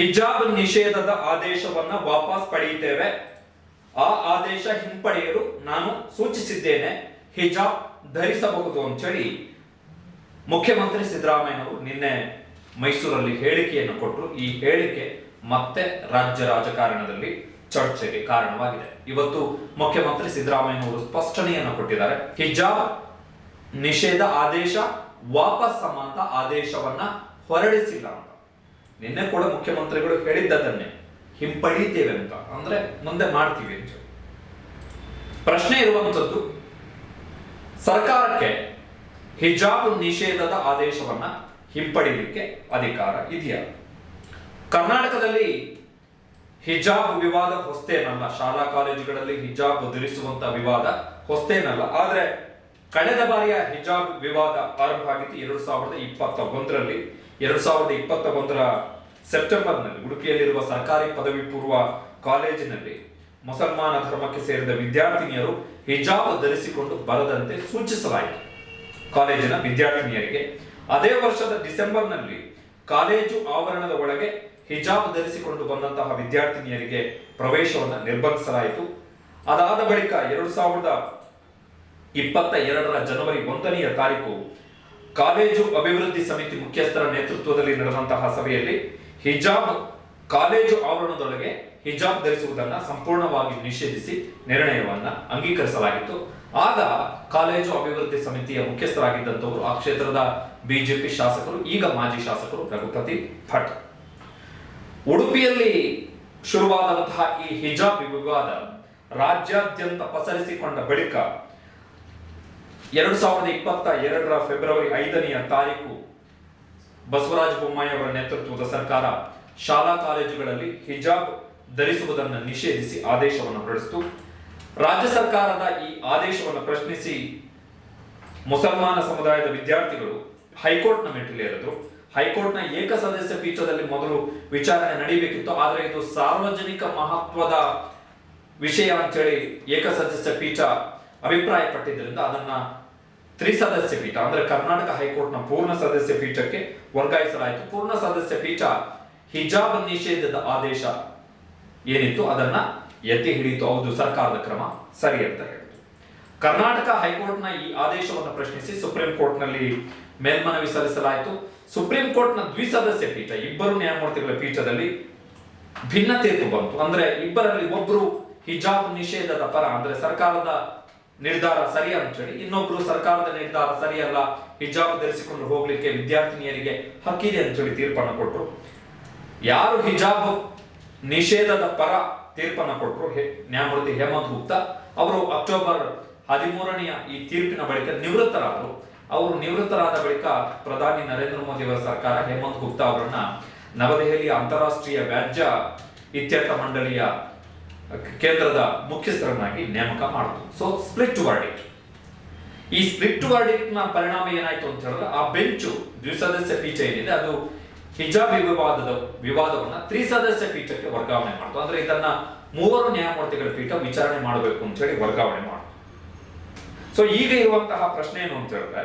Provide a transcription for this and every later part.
ಹಿಜಾಬ್ ನಿಷೇಧದ ಆದೇಶವನ್ನ ವಾಪಸ್ ಪಡೆಯುತ್ತೇವೆ. ಆ ಆದೇಶ ಹಿಂಪಡೆಯಲು ನಾನು ಸೂಚಿಸಿದ್ದೇನೆ. ಹಿಜಾಬ್ ಧರಿಸಬಹುದು ಅಂತೇಳಿ ಮುಖ್ಯಮಂತ್ರಿ ಸಿದ್ದರಾಮಯ್ಯನವರು ನಿನ್ನೆ ಮೈಸೂರಲ್ಲಿ ಹೇಳಿಕೆಯನ್ನು ಕೊಟ್ಟರು. ಈ ಹೇಳಿಕೆ ಮತ್ತೆ ರಾಜ್ಯ ರಾಜಕಾರಣದಲ್ಲಿ ಚರ್ಚೆಗೆ ಕಾರಣವಾಗಿದೆ. ಇವತ್ತು ಮುಖ್ಯಮಂತ್ರಿ ಸಿದ್ದರಾಮಯ್ಯನವರು ಸ್ಪಷ್ಟನೆಯನ್ನು ಕೊಟ್ಟಿದ್ದಾರೆ. ಹಿಜಾಬ್ ನಿಷೇಧ ಆದೇಶ ವಾಪಸ್ ಸಂಬಂಧ ಆದೇಶವನ್ನ ಹೊರಡಿಸಿಲ್ಲ ನಿನ್ನೆ ಕೂಡ ಮುಖ್ಯಮಂತ್ರಿಗಳು ಹೇಳಿದ್ದನ್ನೇ ಹಿಂಪಡೀತೇವೆ ಅಂತ. ಅಂದ್ರೆ ಮುಂದೆ ಮಾಡ್ತೀವಿ ಅಂತ. ಪ್ರಶ್ನೆ ಇರುವಂತದ್ದು ಸರ್ಕಾರಕ್ಕೆ ಹಿಜಾಬ್ ನಿಷೇಧದ ಆದೇಶವನ್ನ ಹಿಂಪಡೀಲಿಕ್ಕೆ ಅಧಿಕಾರ ಇದೆಯಾ? ಕರ್ನಾಟಕದಲ್ಲಿ ಹಿಜಾಬ್ ವಿವಾದ ಹೊಸ್ತೇನಲ್ಲ. ಶಾಲಾ ಕಾಲೇಜುಗಳಲ್ಲಿ ಹಿಜಾಬ್ ಧರಿಸುವಂತ ವಿವಾದ ಹೊಸ್ತೇನಲ್ಲ. ಆದ್ರೆ ಕಳೆದ ಬಾರಿಯ ಹಿಜಾಬ್ ವಿವಾದ ಆರಂಭ ಆಗಿತ್ತು ಎರಡು ಸಾವಿರದ ಇಪ್ಪತ್ತ ಒಂದರಲ್ಲಿ ಎರಡು ಸಾವಿರದ ಇಪ್ಪತ್ತ ಒಂದರ ಸೆಪ್ಟೆಂಬರ್ನಲ್ಲಿ ಉಡುಪಿಯಲ್ಲಿರುವ ಸರ್ಕಾರಿ ಪದವಿ ಪೂರ್ವ ಕಾಲೇಜಿನಲ್ಲಿ ಮುಸಲ್ಮಾನ ಧರ್ಮಕ್ಕೆ ಸೇರಿದ ವಿದ್ಯಾರ್ಥಿನಿಯರು ಹಿಜಾಬ್ ಧರಿಸಿಕೊಂಡು ಬರದಂತೆ ಸೂಚಿಸಲಾಯಿತು. ಕಾಲೇಜಿನ ವಿದ್ಯಾರ್ಥಿನಿಯರಿಗೆ ಅದೇ ವರ್ಷದ ಡಿಸೆಂಬರ್ನಲ್ಲಿ ಕಾಲೇಜು ಆವರಣದ ಒಳಗೆ ಹಿಜಾಬ್ ಧರಿಸಿಕೊಂಡು ಬಂದಂತಹ ವಿದ್ಯಾರ್ಥಿನಿಯರಿಗೆ ಪ್ರವೇಶವನ್ನು ನಿರ್ಬಂಧಿಸಲಾಯಿತು. ಅದಾದ ಬಳಿಕ ಎರಡು ಸಾವಿರದ ಇಪ್ಪತ್ತ ಎರಡರ ಜನವರಿ ಒಂದನೆಯ ತಾರೀಕು ಕಾಲೇಜು ಅಭಿವೃದ್ಧಿ ಸಮಿತಿ ಮುಖ್ಯಸ್ಥರ ನೇತೃತ್ವದಲ್ಲಿ ನಡೆದಂತಹ ಸಭೆಯಲ್ಲಿ ಹಿಜಾಬ್ ಕಾಲೇಜು ಆವರಣದೊಳಗೆ ಹಿಜಾಬ್ ಧರಿಸುವುದನ್ನು ಸಂಪೂರ್ಣವಾಗಿ ನಿಷೇಧಿಸಿ ನಿರ್ಣಯವನ್ನ ಅಂಗೀಕರಿಸಲಾಗಿತ್ತು. ಆಗ ಕಾಲೇಜು ಅಭಿವೃದ್ಧಿ ಸಮಿತಿಯ ಮುಖ್ಯಸ್ಥರಾಗಿದ್ದಂಥವರು ಆ ಕ್ಷೇತ್ರದ ಬಿಜೆಪಿ ಶಾಸಕರು, ಈಗ ಮಾಜಿ ಶಾಸಕರು ರಘುಪತಿ ಭಟ್. ಉಡುಪಿಯಲ್ಲಿ ಶುರುವಾದಂತಹ ಈ ಹಿಜಾಬ್ ವಿವಾದ ರಾಜ್ಯಾದ್ಯಂತ ಪಸರಿಸಿಕೊಂಡ ಬಳಿಕ ಎರಡು ಸಾವಿರದ ಇಪ್ಪತ್ತ ಎರಡರ ಫೆಬ್ರವರಿ ಐದನೆಯ ತಾರೀಕು ಬಸವರಾಜ ಬೊಮ್ಮಾಯಿ ಅವರ ನೇತೃತ್ವದ ಸರ್ಕಾರ ಶಾಲಾ ಕಾಲೇಜುಗಳಲ್ಲಿ ಹಿಜಾಬ್ ಧರಿಸುವುದನ್ನು ನಿಷೇಧಿಸಿ ಆದೇಶವನ್ನು ಹೊರಡಿಸಿತು. ರಾಜ್ಯ ಸರ್ಕಾರದ ಈ ಆದೇಶವನ್ನು ಪ್ರಶ್ನಿಸಿ ಮುಸಲ್ಮಾನ ಸಮುದಾಯದ ವಿದ್ಯಾರ್ಥಿಗಳು ಹೈಕೋರ್ಟ್ನ ಮೆಟ್ಟಿಲೇರಿದ್ರು. ಹೈಕೋರ್ಟ್ನ ಏಕಸದಸ್ಯ ಪೀಠದಲ್ಲಿ ಮೊದಲು ವಿಚಾರಣೆ ನಡೀಬೇಕಿತ್ತು. ಆದರೆ ಇದು ಸಾರ್ವಜನಿಕ ಮಹತ್ವದ ವಿಷಯ ಅಂತೇಳಿ ಏಕಸದಸ್ಯ ಪೀಠ ಅಭಿಪ್ರಾಯಪಟ್ಟಿದ್ದರಿಂದ ಅದನ್ನು ಅದನ್ನ ತ್ರಿಸದಸ್ಯ ಪೀಠ ಅಂದ್ರೆ ಕರ್ನಾಟಕ ಹೈಕೋರ್ಟ್ನ ಪೂರ್ಣ ಸದಸ್ಯ ಪೀಠಕ್ಕೆ ವರ್ಗಾಯಿಸಲಾಯಿತು. ಪೂರ್ಣ ಸದಸ್ಯ ಪೀಠ ಹಿಜಾಬ್ ನಿಷೇಧದ ಆದೇಶ ಏನಿತ್ತು? ಅದನ್ನ ಎತ್ತಿ ಹಿಡಿಯಿತು. ಹೌದು, ಸರ್ಕಾರದ ಕ್ರಮ ಸರಿ ಅಂತ ಹೇಳಿತು ಕರ್ನಾಟಕ ಹೈಕೋರ್ಟ್ನ ಈ ಆದೇಶವನ್ನು ಪ್ರಶ್ನಿಸಿ ಸುಪ್ರೀಂ ಕೋರ್ಟ್ನಲ್ಲಿ ಮೇಲ್ಮನವಿ ಸಲ್ಲಿಸಲಾಯಿತು. ಸುಪ್ರೀಂ ಕೋರ್ಟ್ನ ದ್ವಿಸದಸ್ಯ ಪೀಠ, ಇಬ್ಬರು ನ್ಯಾಯಮೂರ್ತಿಗಳ ಪೀಠದಲ್ಲಿ ಭಿನ್ನ ತೀರ್ಪು ಬಂತು. ಅಂದ್ರೆ ಇಬ್ಬರಲ್ಲಿ ಒಬ್ಬರು ಹಿಜಾಬ್ ನಿಷೇಧದ ಪರ, ಅಂದ್ರೆ ಸರ್ಕಾರದ ನಿರ್ಧಾರ ಸರಿ ಅಂತೇಳಿ ಇನ್ನೊಬ್ರು ಸರ್ಕಾರದ ನಿರ್ಧಾರ ಸರಿಯಲ್ಲ ಹಿಜಾಬ್ ಧರಿಸಿಕೊಂಡು ಹೋಗ್ಲಿಕ್ಕೆ ವಿದ್ಯಾರ್ಥಿನಿಯರಿಗೆ ಹಕ್ಕಿದೆ ಅಂತೇಳಿ ತೀರ್ಪನ್ನು ಕೊಟ್ಟರು ಯಾರು ಹಿಜಾಬ್ ನಿಷೇಧದ ಪರ ತೀರ್ಪನ್ನು ಕೊಟ್ಟರು ನ್ಯಾಯಮೂರ್ತಿ ಹೇಮಂತ್ ಗುಪ್ತಾ ಅವರು ಅಕ್ಟೋಬರ್ ಹದಿಮೂರನೆಯ ಈ ತೀರ್ಪಿನ ಬಳಿಕ ನಿವೃತ್ತರಾದರು. ಅವರು ನಿವೃತ್ತರಾದ ಬಳಿಕ ಪ್ರಧಾನಿ ನರೇಂದ್ರ ಮೋದಿ ಅವರ ಸರ್ಕಾರ, ಹೇಮಂತ್ ಗುಪ್ತಾ ಅವರನ್ನ ನವದೆಹಲಿಯ ಅಂತಾರಾಷ್ಟ್ರೀಯ ವ್ಯಾಜ್ಯ ಇತ್ಯರ್ಥ ಮಂಡಳಿಯ ಕೇಂದ್ರದ ಮುಖ್ಯಸ್ಥರನ್ನಾಗಿ ನೇಮಕ ಮಾಡಿತು. ಸೊ ಸ್ಪ್ಲಿಟ್ ವರ್ಡಿಕ್ ಈ ಸ್ಪ್ಲಿಟ್ ವರ್ಡಿಕ್ನ ಪರಿಣಾಮ ಏನಾಯ್ತು ಅಂತ ಹೇಳಿದ್ರೆ, ಆ ಬೆಂಚು ದ್ವಿಸದಸ್ಯ ಪೀಠ ಏನಿದೆ, ಅದು ಹಿಜಾಬ್ ವಿವಾದದ, ವಿವಾದವನ್ನ ತ್ರಿಸದಸ್ಯ ಪೀಠಕ್ಕೆ ವರ್ಗಾವಣೆ ಮಾಡಿತು. ಅಂದ್ರೆ ಇದನ್ನ ಮೂವರು ನ್ಯಾಯಮೂರ್ತಿಗಳ ಪೀಠ ವಿಚಾರಣೆ ಮಾಡಬೇಕು ಅಂತ ಹೇಳಿ ವರ್ಗಾವಣೆ ಮಾಡಿತು. ಸೊ ಈಗ ಇರುವಂತಹ ಪ್ರಶ್ನೆ ಏನು ಅಂತ ಹೇಳಿದ್ರೆ,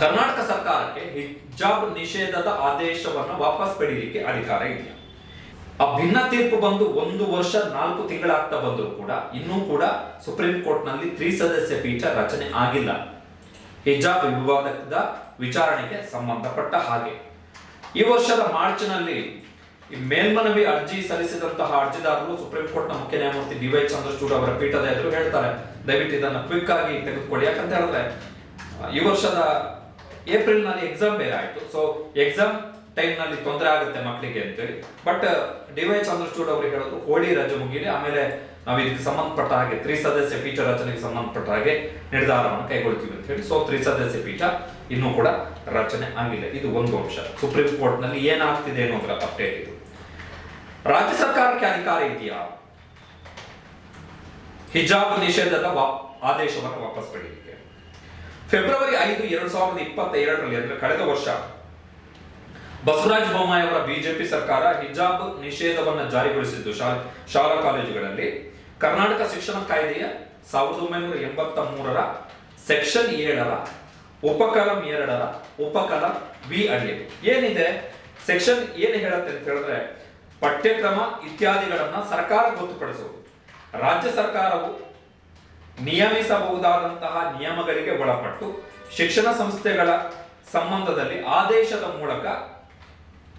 ಕರ್ನಾಟಕ ಸರ್ಕಾರಕ್ಕೆ ಹಿಜಾಬ್ ನಿಷೇಧದ ಆದೇಶವನ್ನು ವಾಪಸ್ ಪಡೆಯಲಿಕ್ಕೆ ಅಧಿಕಾರ ಇದೆಯಾ? ಆ ಭಿನ್ನ ತೀರ್ಪು ಬಂದು ಒಂದು ವರ್ಷ, ನಾಲ್ಕು ತಿಂಗಳಾಗ್ತಾ ಬಂದರೂ ಕೂಡ, ಇನ್ನೂ ಕೂಡ ಸುಪ್ರೀಂ ಕೋರ್ಟ್ನಲ್ಲಿ ತ್ರಿಸದಸ್ಯ ಪೀಠ ರಚನೆ ಆಗಿಲ್ಲ. ಹಿಜಾಬ್ ವಿವಾದದ ವಿಚಾರಣೆಗೆ ಸಂಬಂಧಪಟ್ಟ ಹಾಗೆ. ಈ ವರ್ಷದ ಮಾರ್ಚ್ನಲ್ಲಿ ಈ ಮೇಲ್ಮನವಿ ಅರ್ಜಿ ಸಲ್ಲಿಸಿದಂತಹ ಅರ್ಜಿದಾರರು ಸುಪ್ರೀಂ ಕೋರ್ಟ್ನ ಮುಖ್ಯ ನ್ಯಾಯಮೂರ್ತಿ ಡಿ ವೈ ಚಂದ್ರಚೂಡ್ ಅವರ ಪೀಠದ ಎದುರು ಹೇಳ್ತಾರೆ, ದಯವಿಟ್ಟು ಇದನ್ನು ಕ್ವಿಕ್ ಆಗಿ ತೆಗೆದುಕೊಳ್ಳಿ. ಯಾಕಂತ ಹೇಳಿದ್ರೆ ಈ ವರ್ಷದ ಏಪ್ರಿಲ್ನಲ್ಲಿ ಎಕ್ಸಾಮ್ ಬೇರೆ ಆಯ್ತು. ಸೊ ಎಕ್ಸಾಮ್ ಟೈಮ್ನಲ್ಲಿ ತೊಂದರೆ ಆಗುತ್ತೆ ಮಕ್ಕಳಿಗೆ ಅಂತೇಳಿ. ಬಟ್ ಡಿ ವೈ ಚಂದ್ರಚೂಡ್ ಅವರು ಹೇಳಿದ್ರು ಹೋಳಿ ರಜೆ ಮುಗಿಲಿ, ಆಮೇಲೆ ನಾವು ಇದಕ್ಕೆ ಸಂಬಂಧಪಟ್ಟ ಹಾಗೆ ತ್ರಿಸದಸ್ಯ ಪೀಠ ರಚನೆಗೆ ಸಂಬಂಧಪಟ್ಟ ಹಾಗೆ ನಿರ್ಧಾರವನ್ನು ಕೈಗೊಳ್ತೀವಿ ಅಂತ ಹೇಳಿ. ಸೊ ತ್ರಿಸದಸ್ಯ ಪೀಠ ಇನ್ನೂ ಕೂಡ ರಚನೆ ಆಗಿಲ್ಲ ಇದು ಒಂದು ಅಂಶ. ಸುಪ್ರೀಂ ಕೋರ್ಟ್ನಲ್ಲಿ ಏನಾಗ್ತಿದೆ ಅನ್ನೋದರ ಅಪ್ಡೇಟ್ ಇದು. ರಾಜ್ಯ ಸರ್ಕಾರಕ್ಕೆ ಅಧಿಕಾರ ಇದೆಯಾ? ಹಿಜಾಬ್ ನಿಷೇಧದ ಆದೇಶವನ್ನು ವಾಪಸ್ ಪಡೆಯಲಿಕ್ಕೆ. ಫೆಬ್ರವರಿ ಐದು, ಎರಡು ಸಾವಿರದ ಇಪ್ಪತ್ತ ಎರಡರಲ್ಲಿ ಅಂದ್ರೆ ಕಳೆದ ವರ್ಷ ಬಸವರಾಜ ಬೊಮ್ಮಾಯಿ ಅವರ ಬಿಜೆಪಿ ಸರ್ಕಾರ ಹಿಜಾಬ್ ನಿಷೇಧವನ್ನು ಜಾರಿಗೊಳಿಸಿದ್ದು ಶಾಲಾ ಕಾಲೇಜುಗಳಲ್ಲಿ. ಕರ್ನಾಟಕ ಶಿಕ್ಷಣ ಕಾಯ್ದೆಯ ಸಾವಿರದ ಒಂಬೈನೂರ ಎಂಬತ್ತ ಮೂರರ ಸೆಕ್ಷನ್ ಏಳರ, ಉಪಕಲಂ ಎರಡರ, ಉಪಕಲಂ ಬಿ ಅಡಿಯಲ್ಲಿ. ಏನಿದೆ? ಸೆಕ್ಷನ್ ಏನು ಹೇಳುತ್ತೆ ಅಂತ ಹೇಳಿದ್ರೆ, ಪಠ್ಯಕ್ರಮ ಇತ್ಯಾದಿಗಳನ್ನ ಸರ್ಕಾರ ಗೊತ್ತುಪಡಿಸುವುದು ರಾಜ್ಯ ಸರ್ಕಾರವು ನಿಯಮಿಸಬಹುದಾದಂತಹ ನಿಯಮಗಳಿಗೆ ಒಳಪಟ್ಟು ಶಿಕ್ಷಣ ಸಂಸ್ಥೆಗಳ ಸಂಬಂಧದಲ್ಲಿ ಆದೇಶದ ಮೂಲಕ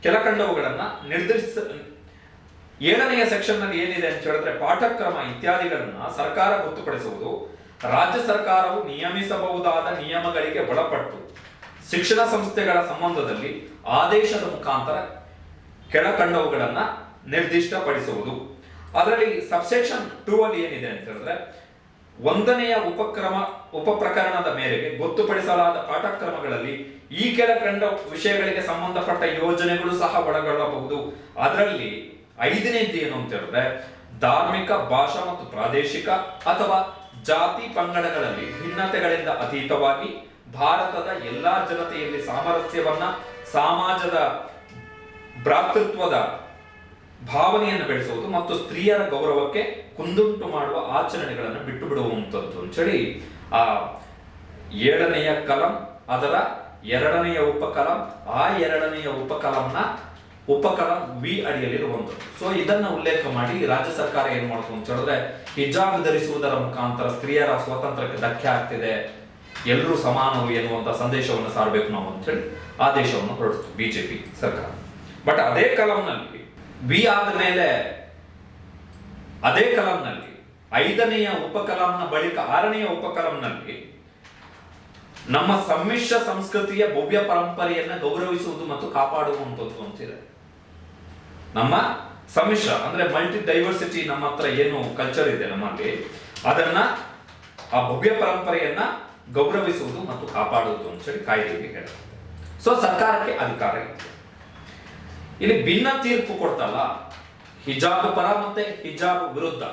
ಕೆಳಕಂಡವುಗಳನ್ನ ನಿರ್ಧರಿಸ, ಏಳನೆಯ ಸೆಕ್ಷನ್ನಲ್ಲಿ ಏನಿದೆ ಅಂತ ಹೇಳಿದ್ರೆ ಪಾಠಕ್ರಮ ಇತ್ಯಾದಿಗಳನ್ನ ಸರ್ಕಾರ ಗೊತ್ತುಪಡಿಸುವುದು, ರಾಜ್ಯ ಸರ್ಕಾರವು ನಿಯಮಿಸಬಹುದಾದ ನಿಯಮಗಳಿಗೆ ಒಳಪಟ್ಟು ಶಿಕ್ಷಣ ಸಂಸ್ಥೆಗಳ ಸಂಬಂಧದಲ್ಲಿ ಆದೇಶದ ಮುಖಾಂತರ ಕೆಳಕಂಡವುಗಳನ್ನ ನಿರ್ದಿಷ್ಟಪಡಿಸುವುದು. ಅದರಲ್ಲಿ ಸಬ್ಸೆಕ್ಷನ್ ಟೂ ಅಲ್ಲಿ ಏನಿದೆ ಅಂತ ಹೇಳಿದ್ರೆ ಒಂದನೆಯ ಉಪಕ್ರಮ, ಉಪಪ್ರಕರಣದ ಮೇರೆಗೆ ಗೊತ್ತುಪಡಿಸಲಾದ ಪಾಠಕ್ರಮಗಳಲ್ಲಿ ಈ ಕೆಳಕಂಡ ವಿಷಯಗಳಿಗೆ ಸಂಬಂಧಪಟ್ಟ ಯೋಜನೆಗಳು ಸಹ ಒಳಗೊಳ್ಳಬಹುದು. ಅದರಲ್ಲಿ ಐದನೇದ್ದು ಏನು ಅಂತ ಹೇಳಿದ್ರೆ, ಧಾರ್ಮಿಕ, ಭಾಷಾ ಮತ್ತು ಪ್ರಾದೇಶಿಕ ಅಥವಾ ಜಾತಿ ಪಂಗಡಗಳಲ್ಲಿ ಭಿನ್ನತೆಗಳಿಂದ ಅತೀತವಾಗಿ ಭಾರತದ ಎಲ್ಲಾ ಜನತೆಯಲ್ಲಿ ಸಾಮರಸ್ಯವನ್ನ, ಸಮಾಜದ ಭ್ರಾತೃತ್ವದ ಭಾವನೆಯನ್ನು ಬೆಳೆಸುವುದು ಮತ್ತು ಸ್ತ್ರೀಯರ ಗೌರವಕ್ಕೆ ಕುಂದುಂಟು ಮಾಡುವ ಆಚರಣೆಗಳನ್ನು ಬಿಟ್ಟು ಬಿಡುವಂಥದ್ದು ಅಂತೇಳಿ ಆ ಏಳನೆಯ ಕಲಂ, ಅದರ ಎರಡನೆಯ ಉಪಕಲಂ, ಆ ಎರಡನೆಯ ಉಪಕಲಂನ ಉಪಕಲಂ ವಿ ಅಡಿಯಲ್ಲಿರುವಂಥದ್ದು ಸೊ ಇದನ್ನ ಉಲ್ಲೇಖ ಮಾಡಿ ರಾಜ್ಯ ಸರ್ಕಾರ ಏನ್ ಮಾಡ್ತು ಅಂತ ಹೇಳಿದ್ರೆ, ಹಿಜಾಬ್ ಧರಿಸುವುದರ ಮುಖಾಂತರ ಸ್ತ್ರೀಯರ ಸ್ವಾತಂತ್ರ್ಯಕ್ಕೆ ಧಕ್ಕೆ ಆಗ್ತಿದೆ ಎಲ್ಲರೂ ಸಮಾನವು ಎನ್ನುವಂತ ಸಂದೇಶವನ್ನು ಸಾರಬೇಕು ನಾವು ಅಂತೇಳಿ ಆದೇಶವನ್ನು ಹೊರಡಿಸ್ತು ಬಿಜೆಪಿ ಸರ್ಕಾರ. ಬಟ್ ಅದೇ ಕಲಂನಲ್ಲಿ ವಿ ಆದ ಮೇಲೆ ಅದೇ ಕಲಂನಲ್ಲಿ ಐದನೆಯ ಉಪಕಲಂನ ಬಳಿಕ ಆರನೆಯ ಉಪಕಲಂನಲ್ಲಿ ನಮ್ಮ ಸಮ್ಮಿಶ್ರ ಸಂಸ್ಕೃತಿಯ ಭವ್ಯ ಪರಂಪರೆಯನ್ನು ಗೌರವಿಸುವುದು ಮತ್ತು ಕಾಪಾಡುವಂಥದ್ದು ಅಂತಿದೆ ನಮ್ಮ ಸಮ್ಮಿಶ್ರ ಅಂದ್ರೆ ಮಲ್ಟಿ ಡೈವರ್ಸಿಟಿ ನಮ್ಮ ಹತ್ರ ಏನು ಕಲ್ಚರ್ ಇದೆ ನಮ್ಮಲ್ಲಿ, ಅದನ್ನ ಆ ಭವ್ಯ ಪರಂಪರೆಯನ್ನ ಗೌರವಿಸುವುದು ಮತ್ತು ಕಾಪಾಡುವುದು ಅಂತೇಳಿ ಕಾಯ್ದೆಗೆ ಹೇಳುತ್ತೆ. ಸೊ ಸರ್ಕಾರಕ್ಕೆ ಅಧಿಕಾರ ಇದೆ. ಇಲ್ಲಿ ಭಿನ್ನ ತೀರ್ಪು ಕೊಡ್ತಲ್ಲ. ಹಿಜಾಬ್ ಪರ ಮತ್ತೆ ಹಿಜಾಬ್ ವಿರುದ್ಧ.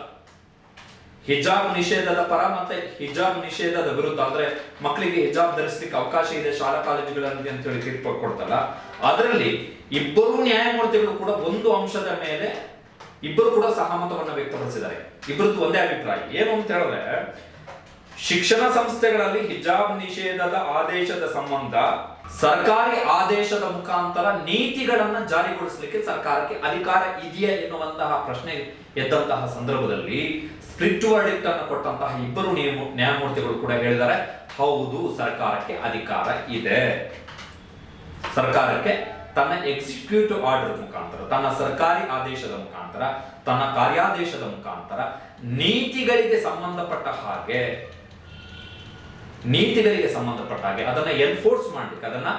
ಹಿಜಾಬ್ ನಿಷೇಧದ ಪರ ಮತ್ತೆ ಹಿಜಾಬ್ ನಿಷೇಧದ ವಿರುದ್ಧ. ಅಂದ್ರೆ ಮಕ್ಕಳಿಗೆ ಹಿಜಾಬ್ ಧರಿಸಲಿಕ್ಕೆ ಅವಕಾಶ ಇದೆ, ಶಾಲಾ ಕಾಲೇಜುಗಳಲ್ಲಿ ಅಂತ ಹೇಳಿ ತೀರ್ಪು ಕೊಡ್ತಲ್ಲ. ಅದರಲ್ಲಿ ಇಬ್ಬರು ನ್ಯಾಯಮೂರ್ತಿಗಳು ಕೂಡ ಒಂದು ಅಂಶದ ಮೇಲೆ ಇಬ್ಬರು ಕೂಡ ಸಹಮತವನ್ನು ವ್ಯಕ್ತಪಡಿಸಿದ್ದಾರೆ. ಇಬ್ಬರದ್ದು ಒಂದೇ ಅಭಿಪ್ರಾಯ. ಏನು ಅಂತ ಹೇಳಿದ್ರೆ, ಶಿಕ್ಷಣ ಸಂಸ್ಥೆಗಳಲ್ಲಿ ಹಿಜಾಬ್ ನಿಷೇಧದ ಆದೇಶದ ಸಂಬಂಧ ಸರ್ಕಾರಿ ಆದೇಶದ ಮುಖಾಂತರ ನೀತಿಗಳನ್ನ ಜಾರಿಗೊಳಿಸಲಿಕ್ಕೆ ಸರ್ಕಾರಕ್ಕೆ ಅಧಿಕಾರ ಇದೆಯಾ ಎನ್ನುವಂತಹ ಪ್ರಶ್ನೆ ಎದ್ದಂತಹ ಸಂದರ್ಭದಲ್ಲಿ ಸ್ಪ್ಲಿಟ್ ವರ್ಡಿಕ್ಟ್ ಅನ್ನು ಕೊಟ್ಟಂತಹ ಇಬ್ಬರು ನಿಯಮ ನ್ಯಾಯಮೂರ್ತಿಗಳು ಕೂಡ ಹೇಳಿದ್ದಾರೆ. ಹೌದು, ಸರ್ಕಾರಕ್ಕೆ ಅಧಿಕಾರ ಇದೆ. ಸರ್ಕಾರಕ್ಕೆ ತನ್ನ ಎಕ್ಸಿಕ್ಯೂಟಿವ್ ಆರ್ಡರ್ ಮುಖಾಂತರ, ತನ್ನ ಸರ್ಕಾರಿ ಆದೇಶದ ಮುಖಾಂತರ, ತನ್ನ ಕಾರ್ಯಾದೇಶದ ಮುಖಾಂತರ ನೀತಿಗಳಿಗೆ ಸಂಬಂಧಪಟ್ಟ ಹಾಗೆ ನೀತಿಗಳಿಗೆ ಸಂಬಂಧಪಟ್ಟ ಹಾಗೆ ಅದನ್ನ ಎನ್ಫೋರ್ಸ್ ಮಾಡ್ಲಿಕ್ಕೆ, ಅದನ್ನ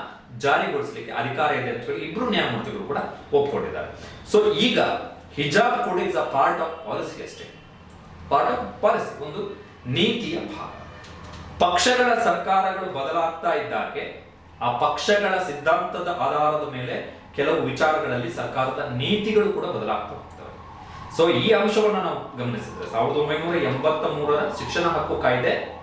ಜಾರಿಗೊಳಿಸಲಿಕ್ಕೆ ಅಧಿಕಾರ ಇದೆ ಅಂತ ಹೇಳಿ ಇಬ್ರು ನ್ಯಾಯಮೂರ್ತಿಗಳು ಕೂಡ ಒಪ್ಕೊಂಡಿದ್ದಾರೆ. ಸೊ ಈಗ ಹಿಜಾಬ್ ಕೂಡ is a part of policy ಅಷ್ಟೇ. ಪಾರ್ಟ್ ಆಫ್ ಪಾಲಿಸಿ ಒಂದು ನೀತಿಯ ಭಾಗ. ಪಕ್ಷಗಳ ಸರ್ಕಾರಗಳು ಬದಲಾಗ್ತಾ ಇದ್ದಾಗೆ ಆ ಪಕ್ಷಗಳ ಸಿದ್ಧಾಂತದ ಆಧಾರದ ಮೇಲೆ ಕೆಲವು ವಿಚಾರಗಳಲ್ಲಿ ಸರ್ಕಾರದ ನೀತಿಗಳು ಕೂಡ ಬದಲಾಗ್ತಾ ಹೋಗ್ತವೆ. ಸೊ ಈ ಅಂಶವನ್ನು ನಾವು ಗಮನಿಸಿದ್ರೆ, ಸಾವಿರದ ಒಂಬೈನೂರ ಎಂಬತ್ತ ಮೂರರ ಶಿಕ್ಷಣ ಹಕ್ಕು ಕಾಯ್ದೆ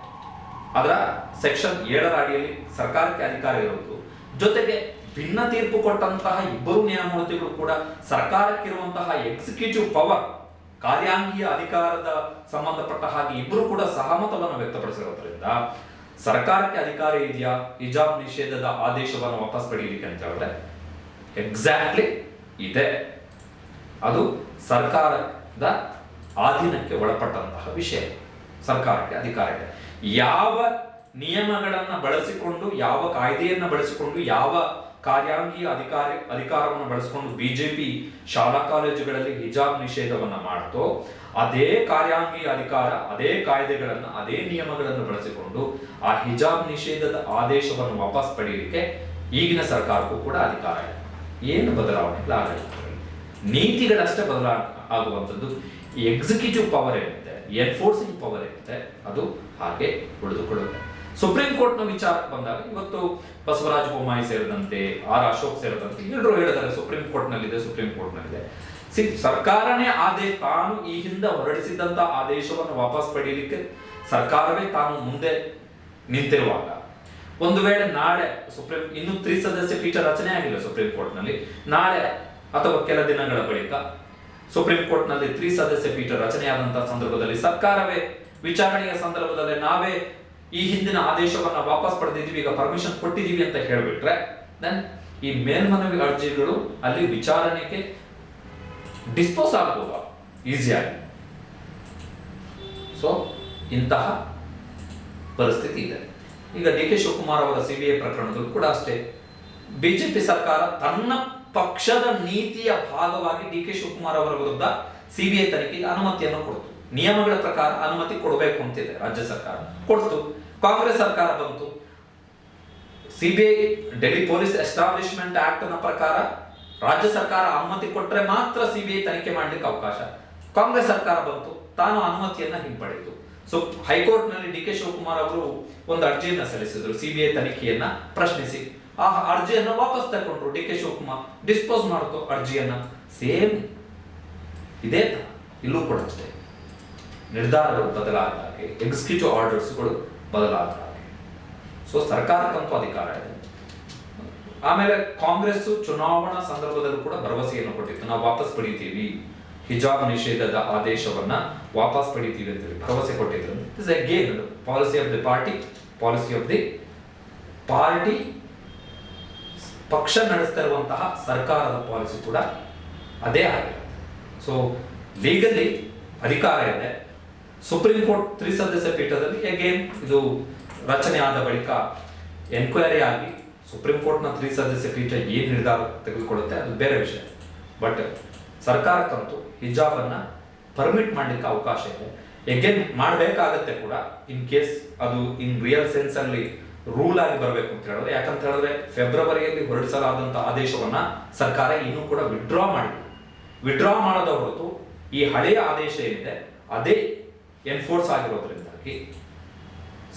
ಅದರ ಸೆಕ್ಷನ್ ಏಳರ ಅಡಿಯಲ್ಲಿ ಸರ್ಕಾರಕ್ಕೆ ಅಧಿಕಾರ ಇರುವುದು. ಜೊತೆಗೆ ಭಿನ್ನ ತೀರ್ಪು ಕೊಟ್ಟಂತಹ ಇಬ್ಬರು ನ್ಯಾಯಮೂರ್ತಿಗಳು ಕೂಡ ಸರ್ಕಾರಕ್ಕಿರುವಂತಹ ಎಕ್ಸಿಕ್ಯೂಟಿವ್ ಪವರ್ ಕಾರ್ಯಾಂಗೀಯ ಅಧಿಕಾರದ ಸಂಬಂಧಪಟ್ಟ ಹಾಗೆ ಇಬ್ಬರು ಕೂಡ ಸಹಮತವನ್ನು ವ್ಯಕ್ತಪಡಿಸಿರೋದ್ರಿಂದ ಸರ್ಕಾರಕ್ಕೆ ಅಧಿಕಾರ ಇದೆಯಾ? ಹಿಜಾಬ್ ನಿಷೇಧದ ಆದೇಶವನ್ನು ವಾಪಸ್ ಪಡೆಯಲಿಕ್ಕೆ ಅಂತ ಹೇಳಿದ್ರೆ ಎಕ್ಸಾಕ್ಟ್ಲಿ ಇದೆ. ಅದು ಸರ್ಕಾರದ ಅಧೀನಕ್ಕೆ ಒಳಪಟ್ಟಂತಹ ವಿಷಯ. ಸರ್ಕಾರಕ್ಕೆ ಅಧಿಕಾರ ಇದೆ. ಯಾವ ನಿಯಮಗಳನ್ನು ಬಳಸಿಕೊಂಡು, ಯಾವ ಕಾಯ್ದೆಯನ್ನು ಬಳಸಿಕೊಂಡು, ಯಾವ ಕಾರ್ಯಾಂಗೀಯ ಅಧಿಕಾರಿ, ಅಧಿಕಾರವನ್ನು ಬಳಸಿಕೊಂಡು ಬಿಜೆಪಿ ಶಾಲಾ ಕಾಲೇಜುಗಳಲ್ಲಿ ಹಿಜಾಬ್ ನಿಷೇಧವನ್ನ ಮಾಡ್ತೋ, ಅದೇ ಕಾರ್ಯಾಂಗೀಯ ಅಧಿಕಾರ, ಅದೇ ಕಾಯ್ದೆಗಳನ್ನು, ಅದೇ ನಿಯಮಗಳನ್ನು ಬಳಸಿಕೊಂಡು ಆ ಹಿಜಾಬ್ ನಿಷೇಧದ ಆದೇಶವನ್ನು ವಾಪಸ್ ಪಡೆಯಲಿಕ್ಕೆ ಈಗಿನ ಸರ್ಕಾರಕ್ಕೂ ಕೂಡ ಅಧಿಕಾರ ಇದೆ ಏನು ಬದಲಾವಣೆಗಳು ಆಗಲಿ ನೀತಿಗಳಷ್ಟೇ ಬದಲಾವಣೆ ಆಗುವಂಥದ್ದು. ಎಕ್ಸಿಕ್ಯೂಟಿವ್ ಪವರ್ ಏನಿದೆ ಎನ್ಫೋರ್ಸಿಂಗ್ ಪವರ್ ಏನಿದೆ ಅದು ಹಾಗೆ ಉಳಿದುಕೊಳ್ಳುತ್ತೆ. ಸುಪ್ರೀಂ ಕೋರ್ಟ್ನ ವಿಚಾರಕ್ಕೆ ಬಂದಾಗ ಇವತ್ತು ಬಸವರಾಜ ಬೊಮ್ಮಾಯಿ ಸೇರಿದಂತೆ ಆರ್ ಅಶೋಕ್ ಸೇರಿದಂತೆ ಎಲ್ಲರೂ ಹೇಳಿದ್ದಾರೆ ಸುಪ್ರೀಂ ಕೋರ್ಟ್ನಲ್ಲಿದೆ ಸುಪ್ರೀಂ ಕೋರ್ಟ್ನಲ್ಲಿದೆ ಸಿ, ಸರ್ಕಾರನೇ ಆದೇಶ ತಾನು ಈ ಹಿಂದೆ ಹೊರಡಿಸಿದಂತ ಆದೇಶವನ್ನು ವಾಪಸ್ ಪಡೆಯಲಿಕ್ಕೆ ಸರ್ಕಾರವೇ ತಾನು ಮುಂದೆ ನಿಂತಿರುವಾಗ, ಒಂದು ವೇಳೆ ನಾಳೆ ಸುಪ್ರೀಂ ಇನ್ನು ತ್ರಿಸದಸ್ಯ ಪೀಠ ರಚನೆ ಆಗಿಲ್ಲ ಸುಪ್ರೀಂ ಕೋರ್ಟ್ನಲ್ಲಿ ನಾಳೆ ಅಥವಾ ಕೆಲ ದಿನಗಳ ಬಳಿಕ ಸುಪ್ರೀಂ ಕೋರ್ಟ್ನಲ್ಲಿ ತ್ರಿಸದಸ್ಯ ಪೀಠ ರಚನೆಯಾದಂತಹ ಸಂದರ್ಭದಲ್ಲಿ ಸರ್ಕಾರವೇ ವಿಚಾರಣೆಯ ಸಂದರ್ಭದಲ್ಲಿ ನಾವೇ ಈ ಹಿಂದಿನ ಆದೇಶವನ್ನ ವಾಪಸ್ ಪಡೆದಿದ್ದೀವಿ, ಈಗ ಪರ್ಮಿಷನ್ ಕೊಟ್ಟಿದ್ದೀವಿ ಅಂತ ಹೇಳ್ಬಿಟ್ರೆ ದೆನ್ ಈ ಮೇಲ್ಮನವಿ ಅರ್ಜಿಗಳು ಅಲ್ಲಿ ವಿಚಾರಣೆಗೆ ಡಿಸ್ಪೋಸ್ ಆಗ್ಬೋದು? ಈಸಿಯಾಗಿ ಸೊ ಇಂತಹ ಪರಿಸ್ಥಿತಿ ಇದೆ. ಈಗ ಡಿ ಕೆ ಶಿವಕುಮಾರ್ ಅವರ ಸಿಬಿಐ ಪ್ರಕರಣದಲ್ಲೂ ಕೂಡ ಅಷ್ಟೇ. ಬಿಜೆಪಿ ಸರ್ಕಾರ ತನ್ನ ಪಕ್ಷದ ನೀತಿಯ ಭಾಗವಾಗಿ ಡಿ ಕೆ ಶಿವಕುಮಾರ್ ಅವರ ವಿರುದ್ಧ ಸಿಬಿಐ ತನಿಖೆಗೆ ಅನುಮತಿಯನ್ನು ಕೊಡ್ತು. ನಿಯಮಗಳ ಪ್ರಕಾರ ಅನುಮತಿ ಕೊಡಬೇಕು ಅಂತಿದೆ ರಾಜ್ಯ ಸರ್ಕಾರ. ಕೊಡ್ತು. ಕಾಂಗ್ರೆಸ್ ಸರ್ಕಾರ ಬಂತು. ಸಿಬಿಐ, ಡೆಲ್ಲಿ ಪೊಲೀಸ್ ಎಸ್ಟಾಬ್ಲಿಷ್ಮೆಂಟ್ ಆಕ್ಟ್ನ ಪ್ರಕಾರ ರಾಜ್ಯ ಸರ್ಕಾರ ಅನುಮತಿ ಕೊಟ್ಟರೆ ಮಾತ್ರ ಸಿಬಿಐ ತನಿಖೆ ಮಾಡಲಿಕ್ಕೆ ಅವಕಾಶ. ಕಾಂಗ್ರೆಸ್ ಸರ್ಕಾರ ಬಂತು. ತಾನು ಅನುಮತಿಯನ್ನ ಹಿಂಪಡೆಯಿತು. ಸೊ ಹೈಕೋರ್ಟ್ನಲ್ಲಿ ಡಿ ಕೆ ಶಿವಕುಮಾರ್ ಅವರು ಒಂದು ಅರ್ಜಿಯನ್ನ ಸಲ್ಲಿಸಿದ್ರು. ಸಿಬಿಐ ತನಿಖೆಯನ್ನ ಪ್ರಶ್ನಿಸಿ. ಆ ಅರ್ಜಿಯನ್ನು ವಾಪಸ್ ತಕೊಂಡ್ರು ಡಿ ಕೆ ಶಿವಕುಮಾರ್. ಡಿಸ್ಪೋಸ್ ಮಾಡ್ತು ಅರ್ಜಿಯನ್ನ. ಸೇಮ್ ಇದೇ ಇಲ್ಲೂ ಕೂಡ ಅಷ್ಟೇ. ನಿರ್ಧಾರಗಳು ಬದಲಾದ ಹಾಗೆ ಎಕ್ಸಿಕ್ಯೂಟಿವ್ ಆರ್ಡರ್ಸ್ಗಳು ಬದಲಾದ ಹಾಗೆ. ಸೊ ಸರ್ಕಾರಕ್ಕಂತೂ ಅಧಿಕಾರ ಇದೆ. ಆಮೇಲೆ ಕಾಂಗ್ರೆಸ್ ಚುನಾವಣಾ ಸಂದರ್ಭದಲ್ಲೂ ಕೂಡ ಭರವಸೆಯನ್ನು ಕೊಟ್ಟಿತ್ತು. ನಾವು ವಾಪಸ್ ಪಡಿತೀವಿ. ಹಿಜಾಬ್ ನಿಷೇಧದ ಆದೇಶವನ್ನ ವಾಪಸ್ ಪಡಿತೀವಿ ಅಂತೇಳಿ ಭರವಸೆ ಕೊಟ್ಟಿದ್ರು. Policy of the party policy of the party ಪಕ್ಷ ನಡೆಸ್ತಾ ಇರುವಂತಹ ಸರ್ಕಾರದ ಪಾಲಿಸಿ ಕೂಡ ಅದೇ ಆಗಿರುತ್ತೆ ಸೊ ಲೀಗಲಿ ಅಧಿಕಾರ ಇದೆ. ಸುಪ್ರೀಂ ಕೋರ್ಟ್ ತ್ರಿಸದಸ್ಯ ಪೀಠದಲ್ಲಿ ಅಗೇನ್ ಇದು ರಚನೆ ಆದ ಬಳಿಕ ಎನ್ಕ್ವೈರಿ ಆಗಿ ಸುಪ್ರೀಂ ಕೋರ್ಟ್ನ ತ್ರಿಸದಸ್ಯ ಪೀಠ ಏನು ನಿರ್ಧಾರ ತೆಗೆದುಕೊಳ್ಳುತ್ತೆ ಅದು ಬೇರೆ ವಿಷಯ. ಬಟ್ ಸರ್ಕಾರಕ್ಕಂತೂ ಹಿಜಾಬ್ ಅನ್ನ ಪರ್ಮಿಟ್ ಮಾಡ್ಲಿಕ್ಕೆ ಅವಕಾಶ ಇದೆ. ಎಗೇನ್ ಮಾಡಬೇಕಾಗತ್ತೆ ಕೂಡ ಇನ್ ಕೇಸ್ ಅದು ಇನ್ ರಿಯಲ್ ಸೆನ್ಸ್ ಅಲ್ಲಿ ರೂಲ್ ಆಗಿ ಬರಬೇಕು ಅಂತ ಹೇಳಿದ್ರೆ, ಯಾಕಂತ ಹೇಳಿದ್ರೆ ಫೆಬ್ರವರಿಯಲ್ಲಿ ಹೊರಡಿಸಲಾದಂತ ಆದೇಶವನ್ನ ಸರ್ಕಾರ ಇನ್ನೂ ಕೂಡ ವಿಡ್ರಾ ಮಾಡಿದೆ ವಿಡ್ರಾ ಮಾಡದ ಹೊರತು ಈ ಹಳೆಯ ಆದೇಶ ಏನಿದೆ, ಅದೇ ಎನ್ಫೋರ್ಸ್ ಆಗಿರೋದ್ರಿಂದಾಗಿ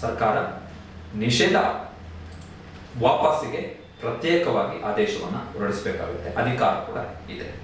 ಸರ್ಕಾರ ನಿಷೇಧ ವಾಪಸ್ಸಿಗೆ ಪ್ರತ್ಯೇಕವಾಗಿ ಆದೇಶವನ್ನ ಹೊರಡಿಸಬೇಕಾಗುತ್ತೆ. ಅಧಿಕಾರ ಕೂಡ ಇದೆ.